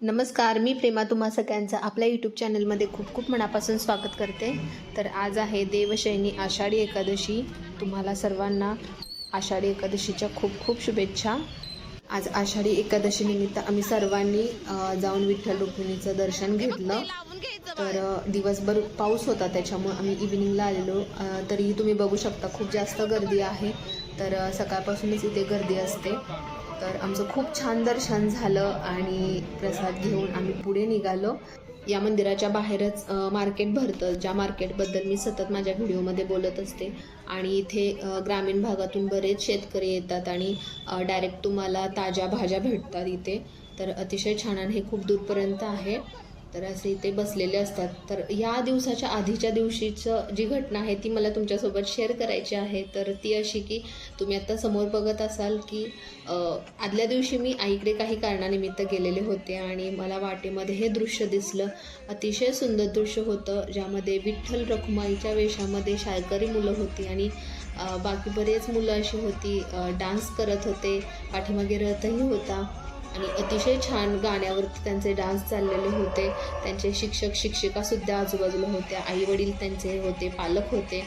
नमस्कार मी प्रेमा तुम्हा सगळ्यांचं आपल्या यूट्यूब चॅनलमध्ये खूप खूप मनापासून स्वागत करते. तर आज आहे देवशयनी आषाढी एकादशी. तुम्हाला सर्वांना आषाढी एकादशीच्या खूप खूप शुभेच्छा. आज आषाढी एकादशी निमित्त आम्ही सर्वांनी जाऊन विठ्ठल रुक्मिणीचं दर्शन घेतलं. तर दिवसभर पाऊस होता त्याच्यामुळे आम्ही इव्हिनिंगला आलेलो. तरीही तुम्ही बघू शकता खूप जास्त गर्दी आहे. तर सकाळपासूनच इथे गर्दी असते. तर आमचं खूप छान दर्शन झालं आणि प्रसाद घेऊन आम्ही पुढे निघालो. या मंदिराच्या बाहेरच मार्केट भरतं. ज्या मार्केटबद्दल मी सतत माझ्या व्हिडिओमध्ये बोलत असते. आणि इथे ग्रामीण भागातून बरेच शेतकरी येतात आणि डायरेक्ट तुम्हाला ताज्या भाज्या भेटतात इथे. तर अतिशय छान आणि हे खूप दूरपर्यंत आहे. तर असे इथे बसलेले असतात. तर या दिवसाच्या आधीच्या दिवशीचं जी घटना आहे ती मला तुमच्यासोबत शेअर करायची आहे. तर ती अशी की तुम्ही आता समोर बघत असाल की आदल्या दिवशी मी आईकडे काही कारणानिमित्त गेलेले होते आणि मला वाटेमध्ये हे दृश्य दिसलं. अतिशय सुंदर दृश्य होतं ज्यामध्ये विठ्ठल रखुमाईच्या वेशामध्ये शाळकरी मुलं होती आणि बाकी बरेच मुलं अशी होती. डान्स करत होते पाठीमागे रथही होता. आणि अतिशय छान गाण्यावरती त्यांचे डान्स चाललेले होते. त्यांचे शिक्षक शिक्षिकासुद्धा आजूबाजूला होत्या. आईवडील त्यांचे होते पालक होते.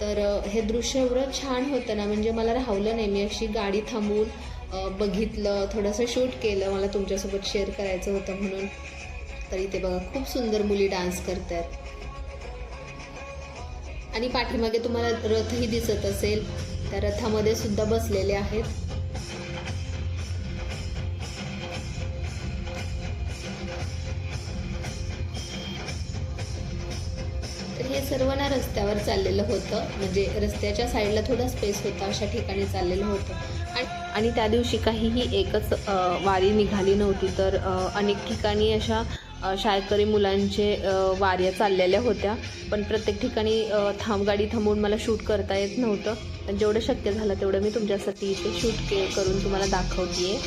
तर हे दृश्य एवढं छान होतं ना म्हणजे मला राहवलं नाही. मी अशी गाडी थांबवून बघितलं थोडंसं शूट केलं. मला तुमच्यासोबत शेअर करायचं होतं म्हणून. तर इथे बघा खूप सुंदर मुली डान्स करत आहेत आणि पाठीमागे तुम्हाला रथही दिसत असेल. त्या रथामध्ये सुद्धा बसलेले आहेत. सर्वांना सर्व ना रस्त्यावर चाललेलं होतं. म्हणजे रस्त्याच्या साईडला थोडा स्पेस होता अशा ठिकाणी चाललेलं होतं. आणि आणि त्या दिवशी काहीही एकच वारी निघाली नव्हती. तर अनेक ठिकाणी अशा शाळकरी मुलांचे वाऱ्या चाललेल्या होत्या. पण प्रत्येक ठिकाणी थांब गाडी थांबवून मला शूट करता येत नव्हतं. पण जेवढं शक्य झालं तेवढं मी तुमच्यासाठी इथे शूट के करून तुम्हाला दाखवते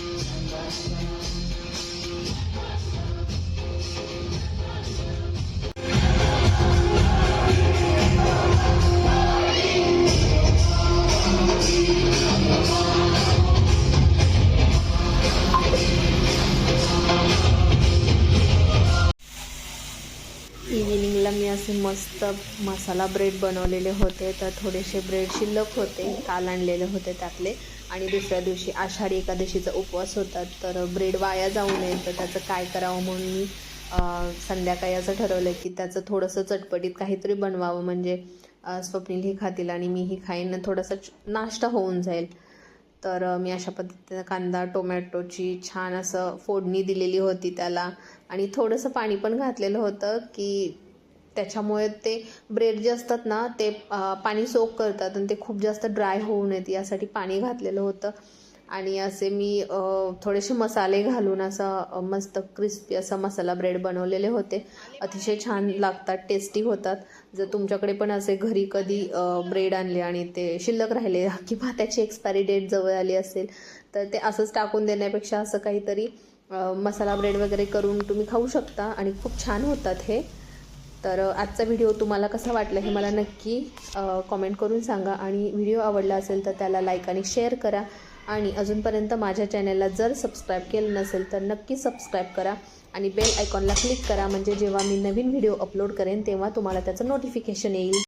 मी असे मस्त मसाला ब्रेड बनवलेले होते. तर थोडेसे ब्रेड शिल्लक होते काल आणलेले होते त्यातले. आणि दुसऱ्या दिवशी आषाढी एकादशीचा उपवास होता. तर ब्रेड वाया जाऊ नये तर त्याचं काय करावं म्हणून मी संध्याकाळी असं ठरवलं की त्याचं थोडंसं चटपटीत काहीतरी बनवावं. म्हणजे स्वप्नीलही खातील आणि मीही खाईन. थोडासा नाश्ता होऊन जाईल. तर मी अशा पद्धतीनं कांदा टोमॅटोची छान असं फोडणी दिलेली होती त्याला. आणि थोडंसं पाणी पण घातलेलं होतं की त्याच्यामुळे ते ब्रेड जे असतात ना ते पाणी सोक करतात आणि ते खूप जास्त ड्राय होऊ नयेत. यासाठी पाणी घातलेलं होतं. आणि असे मी थोडेसे मसाले घालून असं मस्त क्रिस्पी असा मसाला ब्रेड बनवलेले होते. अतिशय छान लागतात टेस्टी होतात. जर तुमच्याकडे पण असे घरी कधी ब्रेड आणले आणि ते शिल्लक राहिले किंवा त्याची एक्सपायरी डेट जवळ आली असेल तर ते असंच टाकून देण्यापेक्षा असं काहीतरी मसाला ब्रेड वगैरे करून तुम्ही खाऊ शकता आणि खूप छान होतात हे. तर आजचा व्हिडिओ तुम्हाला कसा वाटला हे मला नक्की कॉमेंट करून सांगा आणि व्हिडिओ आवडला असेल तर त्याला लाईक आणि शेअर करा. आणि अजूनपर्यंत माझ्या चॅनलला जर सबस्क्राईब केलं नसेल तर नक्की सबस्क्राईब करा आणि बेल आयकॉनला क्लिक करा. म्हणजे जेव्हा मी नवीन व्हिडिओ अपलोड करेन तेव्हा तुम्हाला त्याचं नोटिफिकेशन येईल.